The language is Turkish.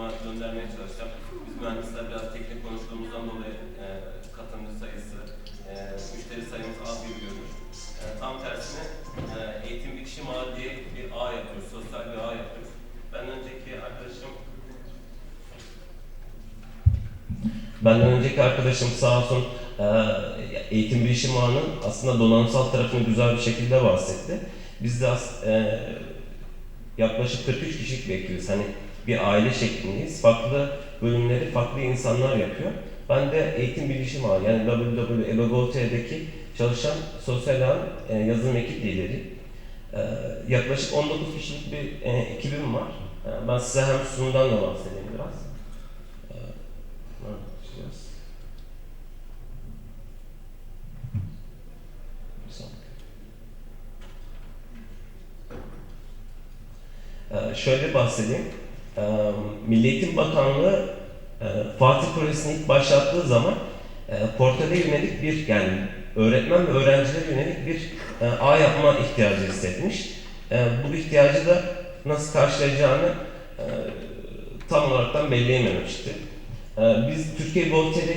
sunuma göndermeye çalışacağım. Biz mühendisler biraz teknik konuştuğumuzdan dolayı e, katılımcı sayısı, e, müşteri sayımız az gibi görünür. E, tam tersine e, eğitim bir kişi maddi bir ağ yapıyoruz, sosyal bir ağ yapıyoruz. Ben önceki arkadaşım Benden önceki arkadaşım sağ olsun e, eğitim bilişim ağının aslında donanımsal tarafını güzel bir şekilde bahsetti. Biz de e, yaklaşık 43 kişilik bekliyoruz. Hani bir aile şeklindeyiz. Farklı bölümleri farklı insanlar yapıyor. Ben de eğitim bilişim ağı yani www.ebogo.tr'deki çalışan sosyal ağın e, yazılım ekip lideri. E, yaklaşık 19 kişilik bir e, ekibim var. E, ben size hem sunumdan da bahsedeyim biraz. E. Ee, şöyle bahsedeyim. Ee, Milli Eğitim Bakanlığı e, Fatih Projesini ilk başlattığı zaman e, portale yönelik bir yani öğretmen ve öğrencilere yönelik bir e, ağ yapma ihtiyacı hissetmiş. E, bu ihtiyacı da nasıl karşılayacağını e, tam olaraktan belirleyememişti. E, biz Türkiye Gov.tr